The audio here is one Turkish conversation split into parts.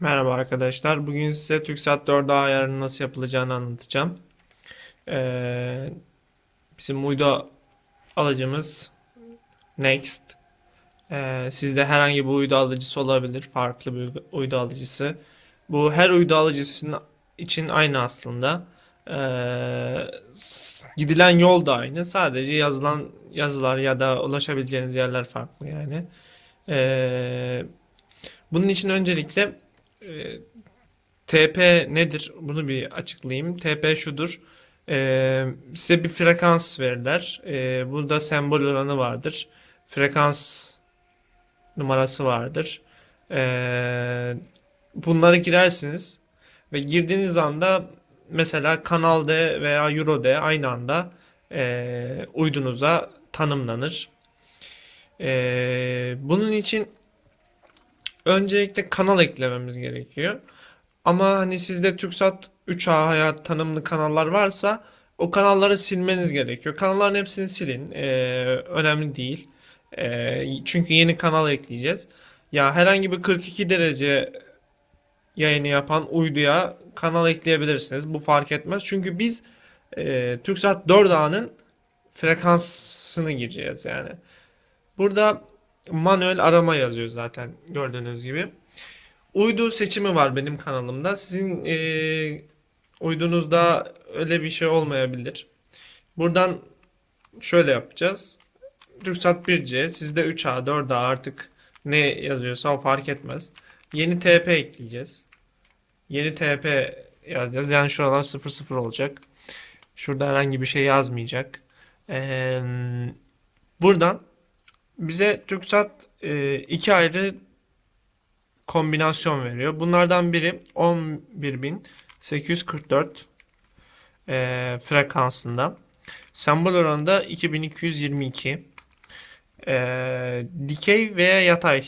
Merhaba arkadaşlar. Bugün size TürkSat 4 ayarının nasıl yapılacağını anlatacağım. Ee, bizim uydu alıcımız Next. Ee, sizde herhangi bir uydu alıcısı olabilir. Farklı bir uydu alıcısı. Bu her uydu alıcısının için aynı aslında. Ee, gidilen yol da aynı. Sadece yazılan yazılar ya da ulaşabileceğiniz yerler farklı yani. Ee, bunun için öncelikle e, TP nedir? Bunu bir açıklayayım. TP şudur. E, size bir frekans verirler. E, burada sembol oranı vardır. Frekans numarası vardır. E, bunları girersiniz ve girdiğiniz anda mesela Kanal D veya Euro D aynı anda e, uydunuza tanımlanır. E, bunun için Öncelikle kanal eklememiz gerekiyor. Ama hani sizde TürkSat 3A hayat tanımlı kanallar varsa o kanalları silmeniz gerekiyor. Kanalların hepsini silin. Ee, önemli değil. Ee, çünkü yeni kanal ekleyeceğiz. Ya herhangi bir 42 derece yayını yapan uyduya kanal ekleyebilirsiniz. Bu fark etmez. Çünkü biz e, TürkSat 4A'nın frekansını gireceğiz yani. Burada manuel arama yazıyor zaten gördüğünüz gibi. Uydu seçimi var benim kanalımda. Sizin e, uydunuzda öyle bir şey olmayabilir. Buradan şöyle yapacağız. TürkSat 1C, sizde 3A, 4A artık ne yazıyorsa o fark etmez. Yeni TP ekleyeceğiz. Yeni TP yazacağız. Yani şuralar 00 olacak. Şurada herhangi bir şey yazmayacak. Eee, buradan bize TürkSat e, iki ayrı kombinasyon veriyor. Bunlardan biri 11844 e, frekansında. Sembol oranı da 2222. E, dikey veya yatay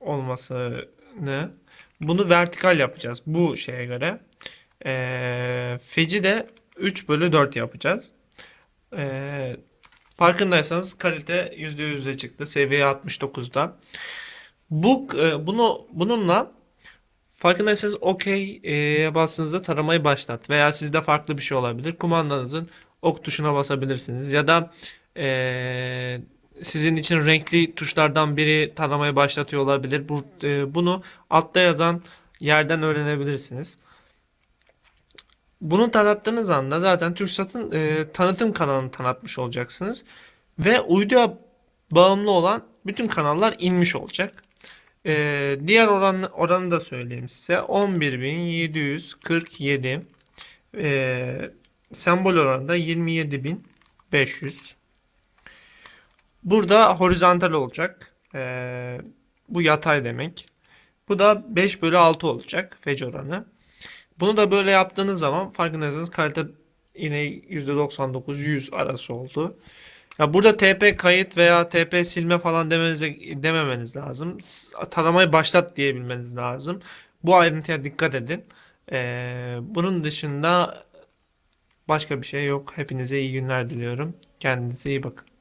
olmasını bunu vertikal yapacağız bu şeye göre. E, feci de 3 bölü 4 yapacağız. E, Farkındaysanız kalite %100'e çıktı. Seviye 69'da. Bu e, bunu bununla farkındaysanız OK e, bastığınızda taramayı başlat veya sizde farklı bir şey olabilir. Kumandanızın ok tuşuna basabilirsiniz ya da e, sizin için renkli tuşlardan biri taramayı başlatıyor olabilir. Bu e, bunu altta yazan yerden öğrenebilirsiniz. Bunu tanıttığınız anda zaten TürkSat'ın e, tanıtım kanalını tanıtmış olacaksınız. Ve uyduya bağımlı olan bütün kanallar inmiş olacak. E, diğer oran, oranı da söyleyeyim size. 11.747 e, sembol oranı da 27.500. Burada horizontal olacak. E, bu yatay demek. Bu da 5 bölü 6 olacak feci oranı. Bunu da böyle yaptığınız zaman farkındaysanız kalite yine %99-100 arası oldu. Ya burada TP kayıt veya TP silme falan demenize, dememeniz lazım. Taramayı başlat diyebilmeniz lazım. Bu ayrıntıya dikkat edin. Ee, bunun dışında başka bir şey yok. Hepinize iyi günler diliyorum. Kendinize iyi bakın.